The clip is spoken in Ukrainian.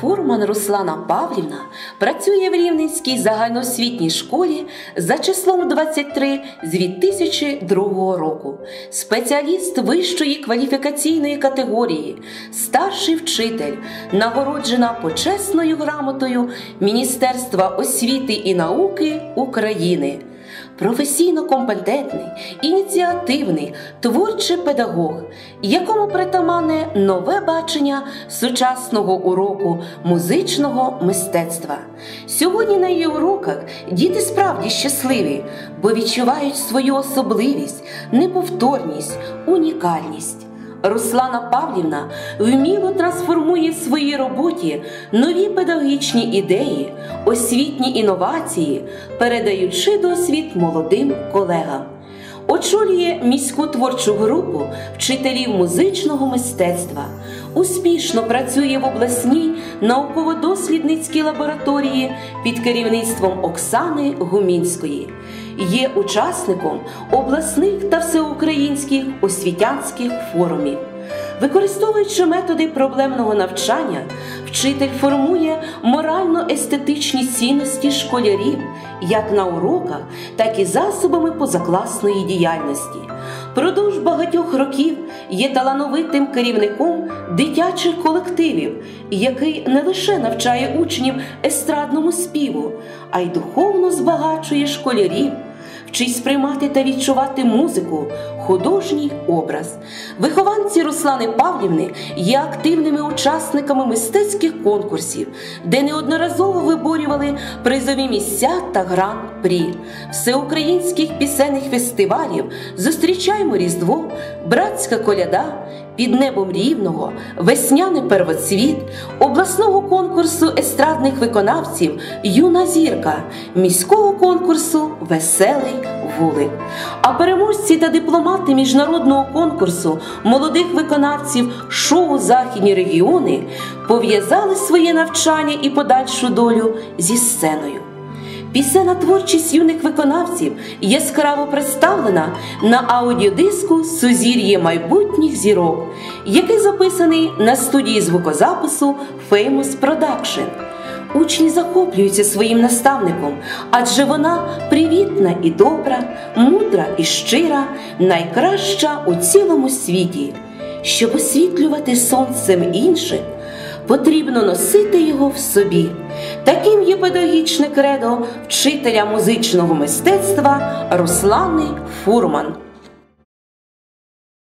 Фурман Руслана Павлівна працює в Рівненській загальноосвітній школі за числом 23 з 2002 року. Спеціаліст вищої кваліфікаційної категорії, старший вчитель, нагороджена почесною грамотою Міністерства освіти і науки України. Професійно компетентний, ініціативний, творчий педагог, якому притаманне нове бачення сучасного уроку музичного мистецтва. Сьогодні на її уроках діти справді щасливі, бо відчувають свою особливість, неповторність, унікальність. Руслана Павлівна вміло трансформує в своїй роботі нові педагогічні ідеї, освітні інновації, передаючи досвід молодим колегам. Очолює міську творчу групу вчителів музичного мистецтва, успішно працює в обласній науково-дослідницькій лабораторії під керівництвом Оксани Гумінської, є учасником обласних та всеукраїнських освітянських форумів. Використовуючи методи проблемного навчання, вчитель формує морально-естетичні цінності школярів як на уроках, так і засобами позакласної діяльності. Продовж багатьох років є талановитим керівником дитячих колективів, який не лише навчає учнів естрадному співу, а й духовно збагачує школярів вчить сприймати та відчувати музику, художній образ. Вихованці Руслани Павлівни є активними учасниками мистецьких конкурсів, де неодноразово виборювали призові місця та гран-прі, всеукраїнських пісенних фестивалів. Зустрічаємо Різдво, братська коляда. Під небом рівного, весняний первоцвіт, обласного конкурсу естрадних виконавців Юна зірка, міського конкурсу Веселий вулик. А переможці та дипломати міжнародного конкурсу молодих виконавців шоу Західні регіони пов'язали своє навчання і подальшу долю зі сценою. Пісенна творчість юних виконавців яскраво представлена на аудіодиску Сузір'є майбутніх зірок, який записаний на студії звукозапису Famous Production. Учні захоплюються своїм наставником, адже вона привітна і добра, мудра і щира, найкраща у цілому світі. Щоб освітлювати сонцем інших, потрібно носити його в собі. Таким є педагогічне кредо вчителя музичного мистецтва Руслани Фурман.